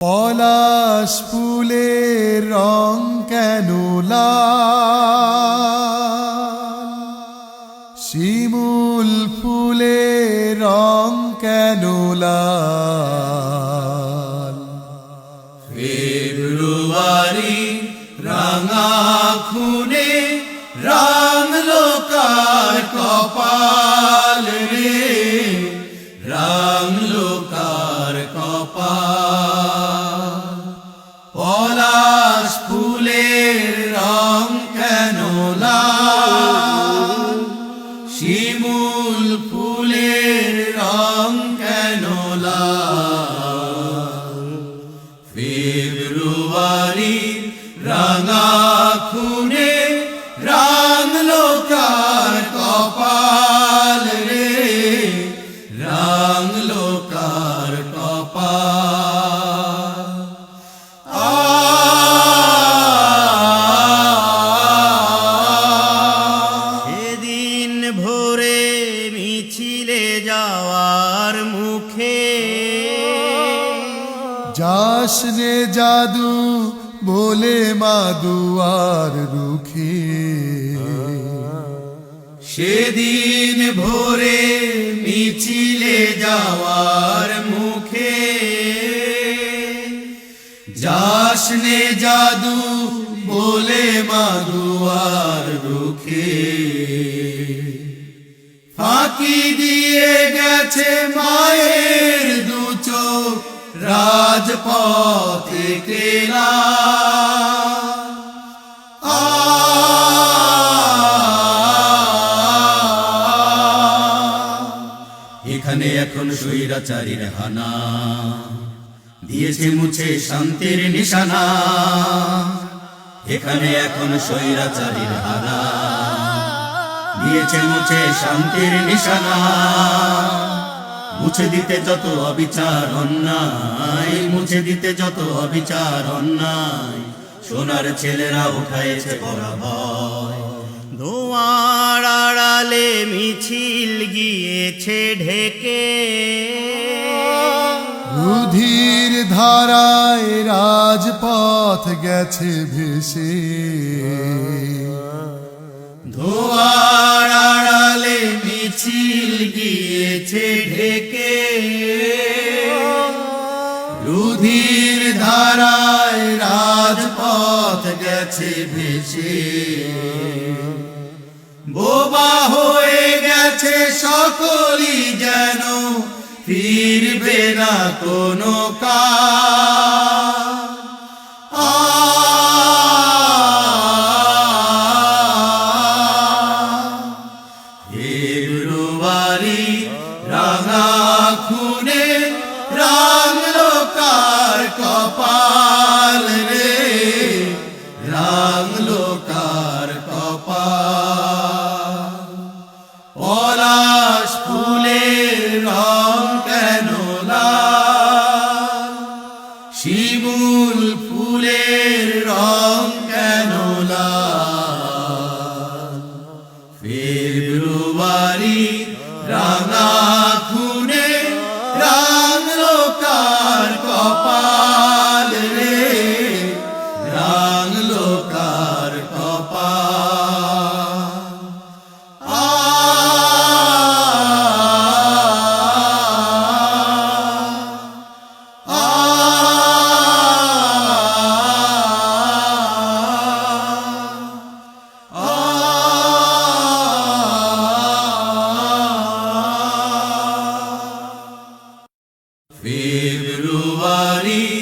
পলাশ ফুলের রং কেন শিমুল ফুলের রং কেন ফেব্রুয়ারি রাঙা খুনে রাঙলো কার কপাল। যাওয়ার মুখে। যাসনে জাদু বলে মাদুয়ার রুখে। সেদিন ভোরে মিছিলে যাওয়ার মুখে। যাসনে জাদু বলে মাদুয়ার রুখে। ফাঁকি দিয়ে গেছে মায়ের দু চোখ, রাজপথে কেলা। এখানে এখন স্বৈরাচারীর হানা। দিয়েছে মুছে শান্তির নিশানা। এখানে এখন স্বৈরাচারীর হানা। দিয়েছে মুছে শান্তির নিশানা। মুছে দিতে যত অবিচার অন্যায়, মুছে দিতে যত অবিচার অন্যায়, সোনার ছেলেরা উঠাইছে পরাভয় আড়ালে মিছিল গিয়েছে ঢেকে। রুধির ধারায় রাজপথ গেছে ভেসে। রুধির ধারায় রাজপথ গেছে ভেসে বোবা হয়ে গেছে সকলই যেন, ফিরবে না কোনো কাল। ফেব্রুয়ারি রাঙা খুনে রাঙলো কপাল রে, রাঙলো কার কপাল? পলাশ ফুলের রং কেন শিবুল ফুলের রং কেন ফেব্রুয়ারি রাঙা ফেব্রুয়ারি